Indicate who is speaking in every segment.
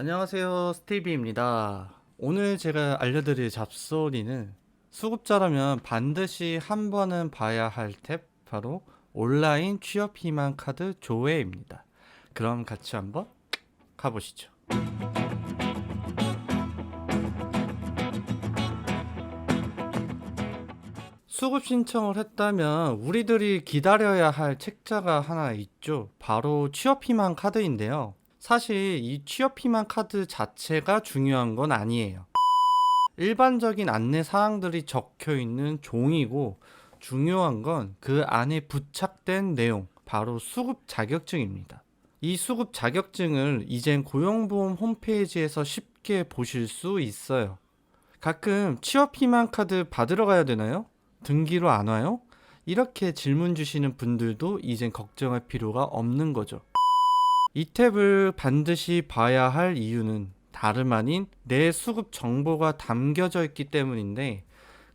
Speaker 1: 안녕하세요 스티비입니다 오늘 제가 알려드릴 잡소리는 수급자라면 반드시 한 번은 봐야 할 탭 바로 온라인 취업 희망 카드 조회입니다 그럼 같이 한번 가보시죠 수급 신청을 했다면 우리들이 기다려야 할 책자가 하나 있죠. 바로 취업 희망 카드인데요. 사실 이 취업 희망 카드 자체가 중요한 건 아니에요. 일반적인 안내 사항들이 적혀 있는 종이고 중요한 건 그 안에 부착된 내용, 바로 수급 자격증입니다. 이 수급 자격증을 이젠 고용보험 홈페이지에서 쉽게 보실 수 있어요. 가끔 취업 희망 카드 받으러 가야 되나요? 등기로 안 와요? 이렇게 질문 주시는 분들도 이젠 걱정할 필요가 없는 거죠. 이 탭을 반드시 봐야 할 이유는 다름 아닌 내 수급 정보가 담겨져 있기 때문인데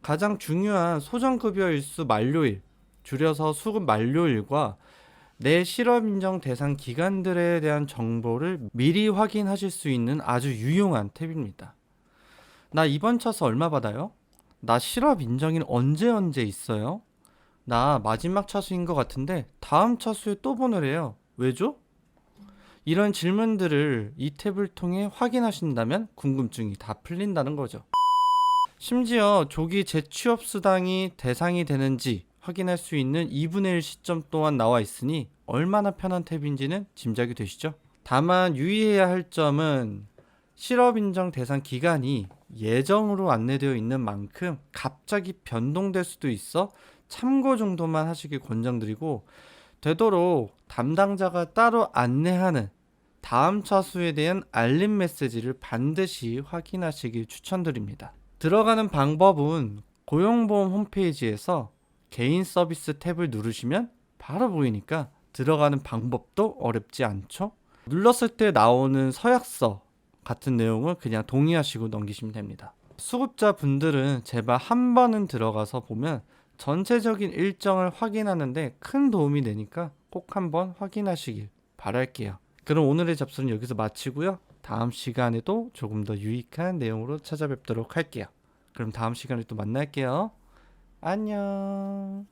Speaker 1: 가장 중요한 소정급여 일수 만료일, 줄여서 수급 만료일과 내 실업 인정 대상 기간들에 대한 정보를 미리 확인하실 수 있는 아주 유용한 탭입니다. 나 이번 차수 얼마 받아요? 나 실업 인정일 언제 언제 있어요? 나 마지막 차수인 것 같은데 다음 차수에 또 보내래요. 왜죠? 이런 질문들을 이 탭을 통해 확인하신다면 궁금증이 다 풀린다는 거죠. 심지어 조기 재취업 수당이 대상이 되는지 확인할 수 있는 2분의 1 시점 또한 나와 있으니 얼마나 편한 탭인지는 짐작이 되시죠? 다만 유의해야 할 점은 실업 인정 대상 기간이 예정으로 안내되어 있는 만큼 갑자기 변동될 수도 있어 참고 정도만 하시길 권장드리고 되도록 담당자가 따로 안내하는 다음 차수에 대한 알림 메시지를 반드시 확인하시길 추천드립니다. 들어가는 방법은 고용보험 홈페이지에서 개인 서비스 탭을 누르시면 바로 보이니까 들어가는 방법도 어렵지 않죠? 눌렀을 때 나오는 서약서 같은 내용을 그냥 동의하시고 넘기시면 됩니다. 수급자 분들은 제발 한 번은 들어가서 보면 전체적인 일정을 확인하는데 큰 도움이 되니까 꼭 한번 확인하시길 바랄게요. 그럼 오늘의 잡수는 여기서 마치고요. 다음 시간에도 조금 더 유익한 내용으로 찾아뵙도록 할게요. 그럼 다음 시간에 또 만날게요. 안녕.